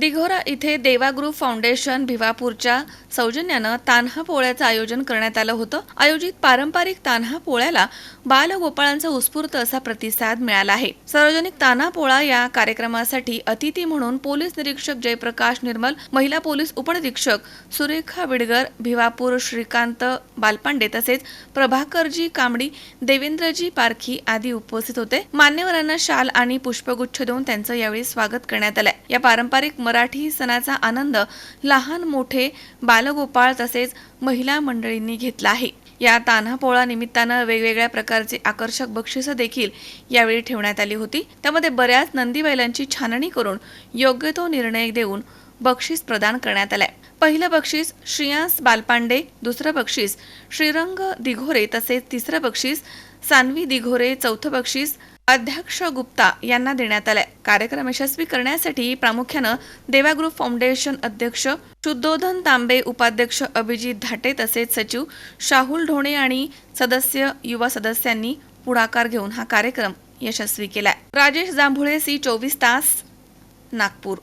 दिघोरा इथे देवा फाउंडेशन भिवापूरच्या सौजन्यानं तान्हा पोळ्याचं आयोजन करण्यात आलं होतं. आयोजित पारंपरिक तान्हा पोळ्याला बालगोपाळांचा उत्स्फूर्त असा प्रतिसाद मिळाला आहे. सार्वजनिक तान्हा पोळा या कार्यक्रमासाठी अतिथी म्हणून पोलीस निरीक्षक जयप्रकाश निर्मल महिला पोलीस उपनिरीक्षक सुरेखा विडगर भिवापूर श्रीकांत बालपांडे तसेच प्रभाकरजी कांबडी देवेंद्रजी पारखी आदी उपस्थित होते. मान्यवरांना शाल आणि पुष्पगुच्छ देऊन त्यांचं यावेळी स्वागत करण्यात आलंय. या पारंपरिक मराठी सणाचा आनंद लहान मोठे बालगोपाळ तसेच महिला मंडळींनी घेतला आहे. या तान्हा पोळा निमित्तानं वेगवेगळ्या प्रकारचे आकर्षक बक्षिसं देखील यावेळी ठेवण्यात आली होती. त्यामध्ये बऱ्याच नंदी बैलांची छाननी करून योग्य तो निर्णय देऊन बक्षीस प्रदान करण्यात आलाय. पहिलं बक्षीस श्रियांस बालपांडे दुसरं बक्षीस श्रीरंग दिघोरे तसेच तिसरं बक्षीस सानवी दिघोरे चौथं बक्षीस अध्यक्ष गुप्ता यांना देण्यात आलाय. कार्यक्रम यशस्वी करण्यासाठी प्रामुख्यानं देवा ग्रुप फाउंडेशन अध्यक्ष शुद्धोधन तांबे उपाध्यक्ष अभिजित धाटे तसेच सचिव शाहुल ढोणे आणि सदस्य युवा सदस्यांनी पुढाकार घेऊन हा कार्यक्रम यशस्वी केलाय. राजेश जांभुळे सी चोवीस तास नागपूर.